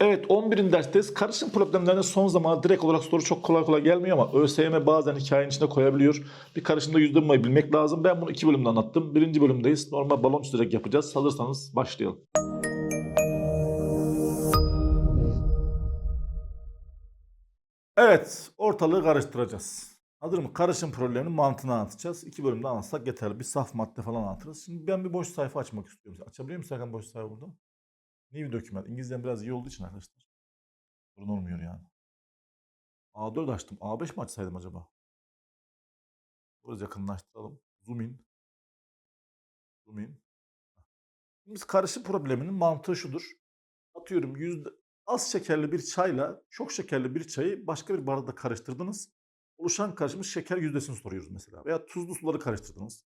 Evet 11. dersteyiz. Karışım problemlerinde son zamanlarda direkt olarak soru çok kolay kolay gelmiyor ama ÖSYM bazen hikayenin içine koyabiliyor. Bir karışımda yüzde bulmayı bilmek lazım. Ben bunu iki bölümde anlattım. Birinci bölümdeyiz. Normal balon çizerek yapacağız. Hazırsanız başlayalım. Evet ortalığı karıştıracağız. Hazır mı? Karışım probleminin mantığını anlatacağız. İki bölümde anlatsak yeterli. Bir saf madde falan anlatırız. Şimdi ben bir boş sayfa açmak istiyorum. Açabiliyor musun Serkan boş sayfa burada? New document. İngilizcem biraz iyi olduğu için arkadaşlar. Sorun olmuyor yani. A4 açtım. A5 mi açsaydım acaba? Biraz yakınlaştıralım. Zoom in. Zoom in. Biz karışım probleminin mantığı şudur. Atıyorum yüzde az şekerli bir çayla çok şekerli bir çayı başka bir bardakta karıştırdınız. Oluşan karışımın şeker yüzdesini soruyoruz mesela. Veya tuzlu suları karıştırdınız.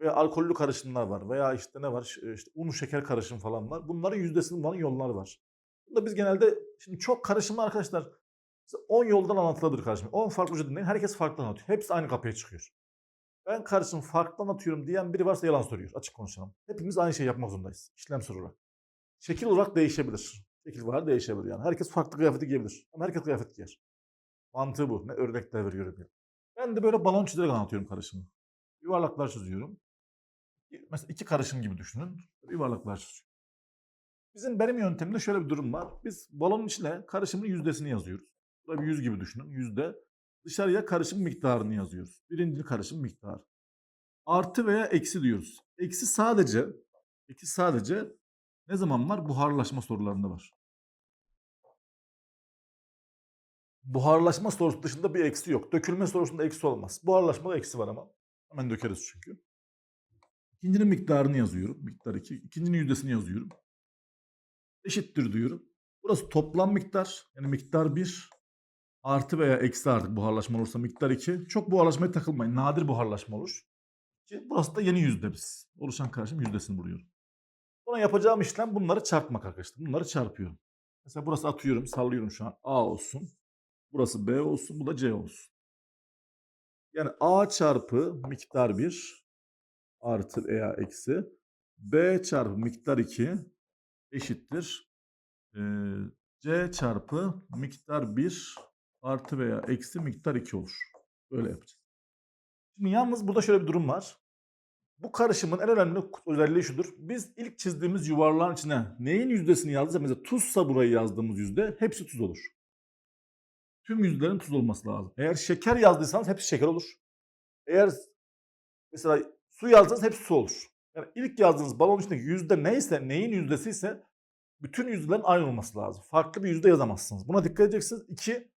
Veya alkollü karışımlar var. Veya işte ne var? Ş- İşte un şeker karışım falan var. Bunların yüzdesini bulmanın yolları var. Bunda biz genelde şimdi çok karışımlı arkadaşlar mesela 10 yoldan anlatılabilir karışım. 10 farklı ucu dinleyin. Herkes farklı anlatıyor. Hepsi aynı kapıya çıkıyor. Ben karışım farklı anlatıyorum diyen biri varsa yalan söylüyor. Açık konuşalım. Hepimiz aynı şeyi yapmak zorundayız. İşlemsel olarak. Şekil olarak değişebilir. Şekil var değişebilir yani. Herkes farklı kıyafeti giyebilir. Ama herkes kıyafet giyer. Mantığı bu. Ne örnekler veriyorum ya. Ben de böyle balon çizerek anlatıyorum karışımı. Yuvarlaklar çiziyorum. Mesela iki karışım gibi düşünün. Yuvarlaklar çiziyorum. Bizim benim yöntemimde şöyle bir durum var. Biz balonun içine karışımın yüzdesini yazıyoruz. Burada bir yüz gibi düşünün. Yüzde. Dışarıya karışım miktarını yazıyoruz. Birinci karışım miktarı. Artı veya eksi diyoruz. Eksi sadece eksi sadece ne zaman var? Buharlaşma sorularında var. Buharlaşma sorusu dışında bir eksi yok. Dökülme sorusunda eksi olmaz. Buharlaşmada eksi var ama. Hemen dökeriz çünkü. İkincinin miktarını yazıyorum. Miktar 2. İkincinin yüzdesini yazıyorum. Eşittir diyorum. Burası toplam miktar. Yani miktar 1 artı veya eksi artık buharlaşma olursa miktar 2. Çok buharlaşmaya takılmayın. Nadir buharlaşma olur. Ki Burası da yeni yüzdemiz. Oluşan karışım yüzdesini buluyorum. Sonra yapacağım işlem bunları çarpmak arkadaşlar. Bunları çarpıyorum. Mesela burası atıyorum, sallıyorum şu an. A olsun. Burası B olsun, bu da C olsun. Yani A çarpı miktar 1 artı veya eksi B çarpı miktar 2 eşittir. Ee, C çarpı miktar 1 artı veya eksi miktar 2 olur. Böyle yapacağız. Şimdi yalnız burada şöyle bir durum var. Bu karışımın en önemli özelliği şudur. Biz ilk çizdiğimiz yuvarlağın içine neyin yüzdesini yazdıysak mesela tuzsa burayı yazdığımız yüzde hepsi tuz olur. Tüm yüzdelerin tuz olması lazım. Eğer şeker yazdıysanız hepsi şeker olur. Eğer mesela su yazdıysanız hepsi su olur. Yani ilk yazdığınız balon içindeki yüzde neyse, neyin yüzdesi ise bütün yüzdelerin aynı olması lazım. Farklı bir yüzde yazamazsınız. Buna dikkat edeceksiniz. İki,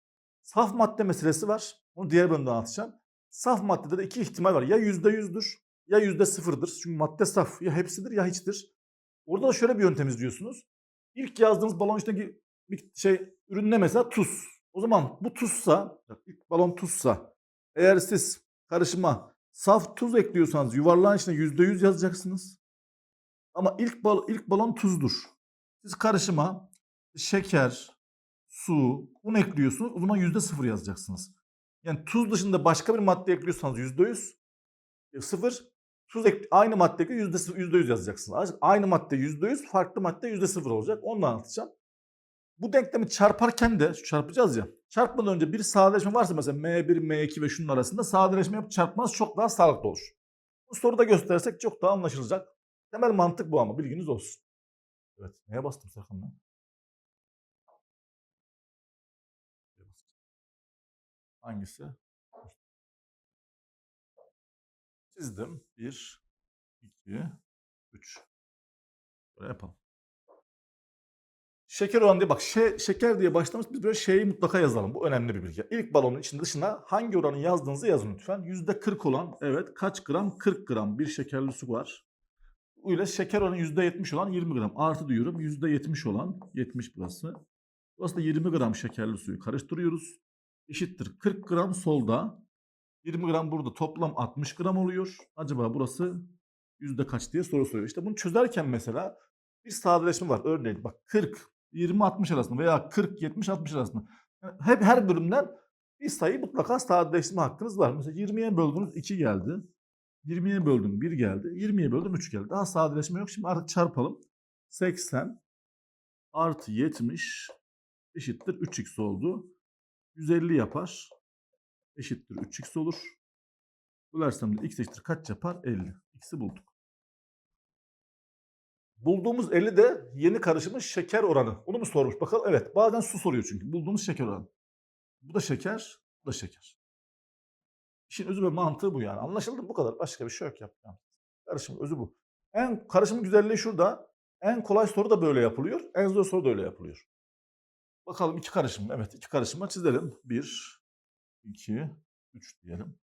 saf madde meselesi var. Bunu diğer bölümde anlatacağım. Saf maddede de iki ihtimal var. Ya yüzde yüzdür ya yüzde sıfırdır. Çünkü madde saf. Ya hepsidir ya hiçtir. Orada da şöyle bir yöntem izliyorsunuz. İlk yazdığınız balon içindeki bir şey ürün ne mesela tuz. O zaman bu tuzsa, ilk balon tuzsa, eğer siz karışıma saf tuz ekliyorsanız yuvarlağın içine yüzde yüz yazacaksınız. Ama ilk bal ilk balon tuzdur. Siz karışıma şeker, su, un ekliyorsunuz. O zaman yüzde sıfır yazacaksınız. Yani tuz dışında başka bir madde ekliyorsanız yüzde yüz, e, sıfır. Tuz ek, aynı madde ekliyor yüzde sıfır- yüzde yüz yazacaksınız. Aynı madde yüzde yüz, farklı madde yüzde sıfır olacak. Onu da anlatacağım. Bu denklemi çarparken de şu çarpacağız ya. Çarpmadan önce bir sadeleşme varsa mesela M1, M2 ve şunun arasında sadeleşme yapıp çarpmanız çok daha sağlıklı olur. Bu soruda gösterirsek çok daha anlaşılacak. Temel mantık bu ama bilginiz olsun. Evet. Neye bastım? Neye bastım? Hangisi? Çizdim. 1, 2, 3. Böyle yapalım. Şeker oranı diye bak şe- şeker diye başlamış biz böyle şeyi mutlaka yazalım. Bu önemli bir bilgi. İlk balonun içinde dışına hangi oranı yazdığınızı yazın lütfen. %40 olan evet kaç gram? 40 gram bir şekerli su var. Öyle şeker oranı %70 olan 20 gram. Artı diyorum %70 olan 70 burası. Burası da 20 gram şekerli suyu karıştırıyoruz. Eşittir 40 gram solda. 20 gram burada toplam 60 gram oluyor. Acaba burası yüzde kaç diye soru soruyor. İşte bunu çözerken mesela bir sadeleşme var. Örneğin bak 40 20-60 arasında veya 40-70-60 arasında. Yani hep her bölümden bir sayı mutlaka sadeleştirme hakkınız var. Mesela 20'ye böldünüz 2 geldi. 20'ye böldüm 1 geldi. 20'ye böldüm 3 geldi. Daha sadeleşme yok. Şimdi artık çarpalım. 80 artı 70 eşittir 3x oldu. 150 yapar. Eşittir 3x olur. Bölersem de x eşittir kaç yapar? 50. X'i bulduk. Bulduğumuz 50 de yeni karışımın şeker oranı. Onu mu sormuş? Bakalım. Evet. Bazen su soruyor çünkü. Bulduğumuz şeker oranı. Bu da şeker. Bu da şeker. İşin özü ve mantığı bu yani. Anlaşıldı mı? Bu kadar. Başka bir şey yok yapacağım. Karışımın özü bu. En karışımın güzelliği şurada. En kolay soru da böyle yapılıyor. En zor soru da öyle yapılıyor. Bakalım iki karışım. Evet iki karışıma çizelim. Bir, iki, üç diyelim.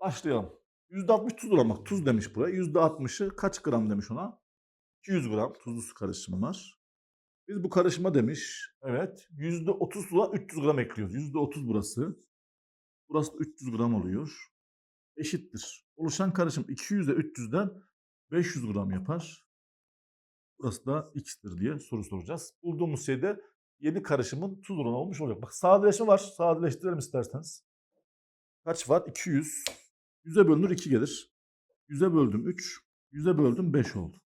Başlayalım. %60 tuz bak tuz demiş buraya. %60'ı kaç gram demiş ona? 200 gram tuzlu su karışımı var. Biz bu karışıma demiş. Evet. %30 suya 300 gram ekliyoruz. %30 burası. Burası da 300 gram oluyor. Eşittir. Oluşan karışım 200'e 300'den 500 gram yapar. Burası da x'tir diye soru soracağız. Bulduğumuz şey de yeni karışımın tuz oranı olmuş olacak. Bak sadeleşme var. Sadeleştirelim isterseniz. Kaç var? 200. 100'e bölünür 2 gelir. 100'e böldüm 3. 100'e böldüm 5 oldu.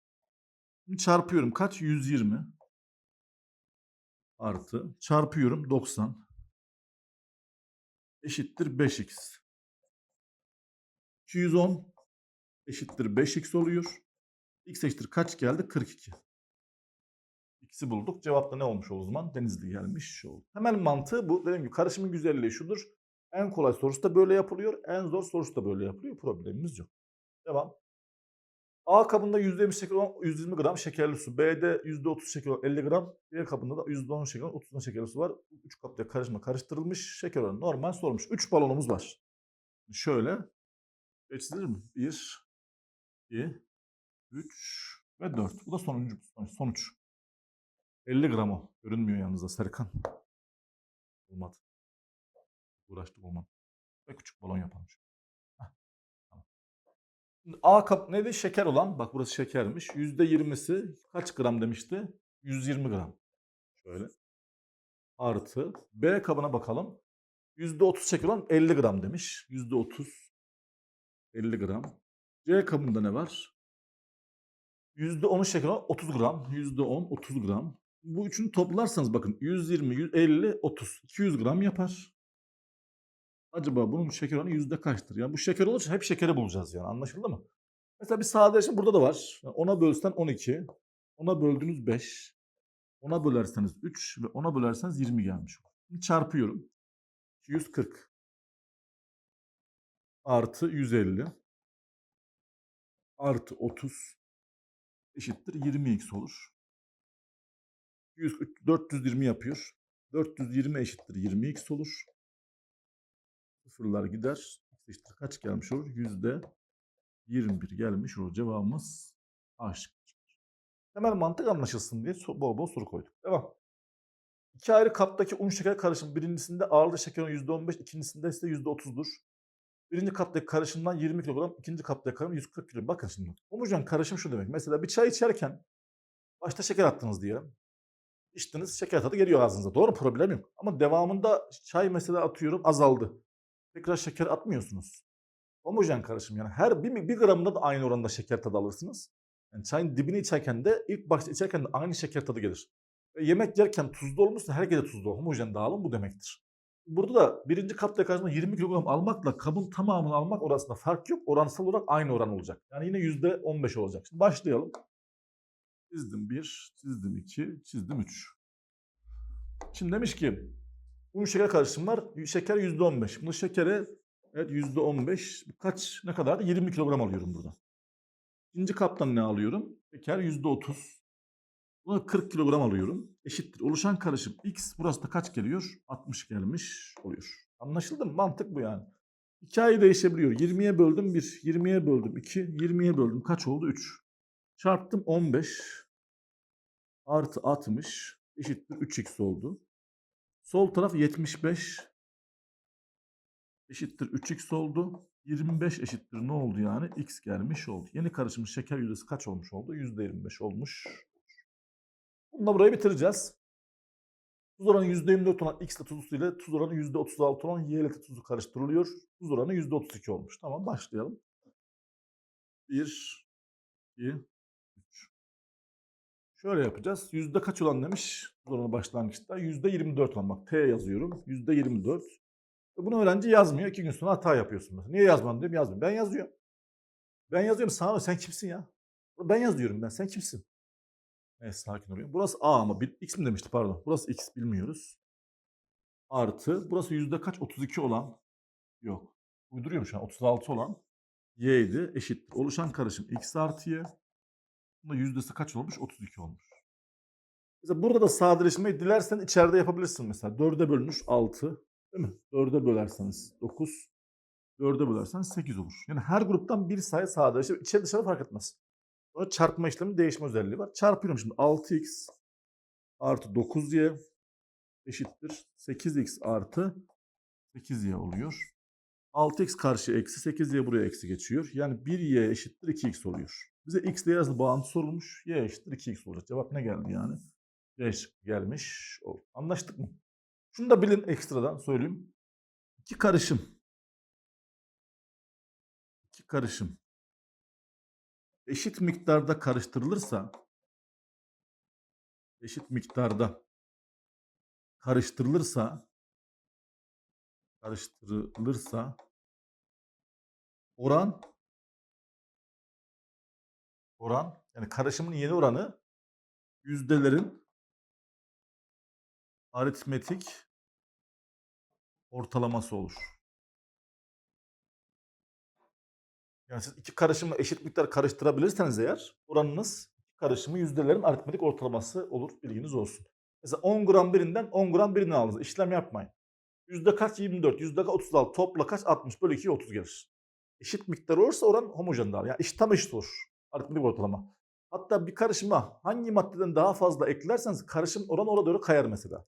Çarpıyorum. Kaç? 120. Artı. Çarpıyorum 90. Eşittir 5x. 210 eşittir 5x oluyor. X eşittir kaç geldi? 42. X'i bulduk. Cevap da ne olmuş o zaman? Denizli gelmiş oldu. Hemen mantığı bu. Dediğim gibi karışımın güzelliği şudur. En kolay sorusu da böyle yapılıyor. En zor sorusu da böyle yapılıyor. Problemimiz yok. Devam. A kabında %20 şeker olan 120 gram şekerli su. B'de %30 şeker olan 50 gram. B kabında da %10 şeker olan 30 gram şekerli su var. 3 kapta karışma karıştırılmış. Şeker oranı normal sormuş. 3 balonumuz var. Şöyle. Geçilir mi? 1, 2, 3 ve 4. Bu da sonuncu sonuç. 50 gram o. Görünmüyor yalnız da Serkan. Olmadı. Uğraştık olmadı. Ve küçük balon yapalım. A kap neydi? Şeker olan. Bak burası şekermiş. %20'si kaç gram demişti? 120 gram. Şöyle. Artı. B kabına bakalım. %30 şeker olan 50 gram demiş. %30 50 gram. C kabında ne var? %10'u şeker olan 30 gram. %10 30 gram. Bu üçünü toplarsanız bakın 120, 150, 30. 200 gram yapar. Acaba bunun şeker oranı yüzde kaçtır? Yani bu şeker olursa hep şekeri bulacağız yani anlaşıldı mı? Mesela bir sadeleşme burada da var. Ona bölsen 12. Ona böldünüz 5. Ona bölerseniz 3 ve ona bölerseniz 20 gelmiş. Şimdi çarpıyorum. 240 artı 150 artı 30 eşittir 20x olur. 100, 420 yapıyor. 420 eşittir 20x olur. Sıfırlar gider. İşte kaç gelmiş olur? Yüzde 21 gelmiş olur. Cevabımız A şıkkıdır. Temel mantık anlaşılsın diye bol bol soru koyduk. Devam. İki ayrı kaptaki un şeker karışımı birincisinde ağırlığı şekerin %15, ikincisinde ise %30'dur. Birinci kaptaki karışımdan 20 kilogram, ikinci kaptaki karışım 140 kilogram. Bakın şimdi. Homojen karışım şu demek. Mesela bir çay içerken başta şeker attınız diyelim. İçtiniz şeker tadı geliyor ağzınıza. Doğru problem yok. Ama devamında çay mesela atıyorum azaldı. Tekrar şeker atmıyorsunuz. Homojen karışım yani her bir, bir gramında da aynı oranda şeker tadı alırsınız. Yani çayın dibini içerken de ilk başta içerken de aynı şeker tadı gelir. Ve yemek yerken tuzlu olmuşsa her gece tuzlu. Homojen dağılım bu demektir. Burada da birinci kapta karşısında 20 kilogram almakla kabın tamamını almak arasında fark yok. Oransal olarak aynı oran olacak. Yani yine %15 olacak. Şimdi başlayalım. Çizdim 1, çizdim 2, çizdim 3. Şimdi demiş ki un şeker karışımı var. Şeker %15. Bunu şekere evet %15 kaç ne kadar? 20 kilogram alıyorum burada. İkinci kaptan ne alıyorum? Şeker %30. Buna 40 kilogram alıyorum. Eşittir. Oluşan karışım X. Burası da kaç geliyor? 60 gelmiş oluyor. Anlaşıldı mı? Mantık bu yani. Hikaye değişebiliyor. 20'ye böldüm 1, 20'ye böldüm 2, 20'ye böldüm kaç oldu? 3. Çarptım 15 artı 60 eşittir 3x oldu. Sol taraf 75 eşittir 3x oldu. 25 eşittir ne oldu yani? X gelmiş oldu. Yeni karışım şeker yüzdesi kaç olmuş oldu? %25 olmuş. Bununla burayı bitireceğiz. Tuz oranı %24 olan X ile tuzlu ile tuz oranı %36 olan Y ile tuzu karıştırılıyor. Tuz oranı %32 olmuş. Tamam başlayalım. 1, 2, 3. Şöyle yapacağız. Yüzde kaç olan demiş sorunun başlangıçta? Yüzde 24 olan bak T yazıyorum. Yüzde 24. E Bunu öğrenci yazmıyor. İki gün sonra hata yapıyorsun. Mesela. Niye yazmadın diyorum yazmıyorum. Ben yazıyorum. Ben yazıyorum sana sen kimsin ya? Ben yazıyorum ben sen kimsin? Evet sakin oluyorum. Burası A ama X mi demişti pardon. Burası X bilmiyoruz. Artı burası yüzde kaç? 32 olan. Yok. Uyduruyorum şu an. 36 olan. Y idi. Eşittir. Oluşan karışım X artı Y. Bunda yüzdesi kaç olmuş? 32 olmuş. Mesela burada da sadeleşmeyi dilersen içeride yapabilirsin mesela. 4'e bölünmüş 6. Değil mi? 4'e bölerseniz 9. 4'e bölerseniz 8 olur. Yani her gruptan bir sayı sadeleşir. İçeri dışarı fark etmez. Sonra çarpma işlemi değişme özelliği var. Çarpıyorum şimdi 6x artı 9y eşittir 8x artı 8y oluyor. 6x karşı eksi 8y buraya eksi geçiyor. Yani 1y eşittir 2x oluyor. Bize x ile arasında bağıntı sorulmuş. y eşittir 2x olacak. Cevap ne geldi yani? Şıkkı gelmiş. Anlaştık mı? Şunu da bilin ekstradan söyleyeyim. İki karışım. İki karışım. Eşit miktarda karıştırılırsa eşit miktarda karıştırılırsa karıştırılırsa oran oran yani karışımın yeni oranı yüzdelerin aritmetik ortalaması olur. Yani siz iki karışımı eşit miktar karıştırabilirseniz eğer oranınız karışımı yüzdelerin aritmetik ortalaması olur. Bilginiz olsun. Mesela 10 gram birinden 10 gram birinden aldınız. İşlem yapmayın. Yüzde kaç? 24. Yüzde kaç? 36. Topla kaç? 60. Bölü 2'ye 30 gelir. Eşit miktar olursa oran homojen dağılır. Yani iş tam eşit olur. Aritmetik ortalama. Hatta bir karışıma hangi maddeden daha fazla eklerseniz karışım oran oraya doğru kayar mesela.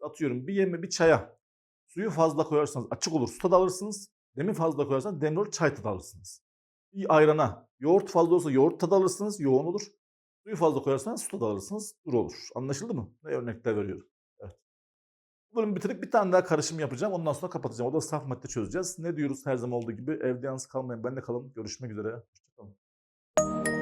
Atıyorum bir yeme bir çaya suyu fazla koyarsanız açık olur su tadı alırsınız. Demir fazla koyarsanız demir olur çay tadı alırsınız. Bir ayrana yoğurt fazla olursa yoğurt tadı alırsınız yoğun olur. Suyu fazla koyarsanız su tadı alırsınız duru olur. Anlaşıldı mı? Ne örnekler veriyorum. Evet. Bu bölümü bitirip bir tane daha karışım yapacağım. Ondan sonra kapatacağım. O da saf madde çözeceğiz. Ne diyoruz her zaman olduğu gibi? Evde yalnız kalmayın. Ben de kalın. Görüşmek üzere. you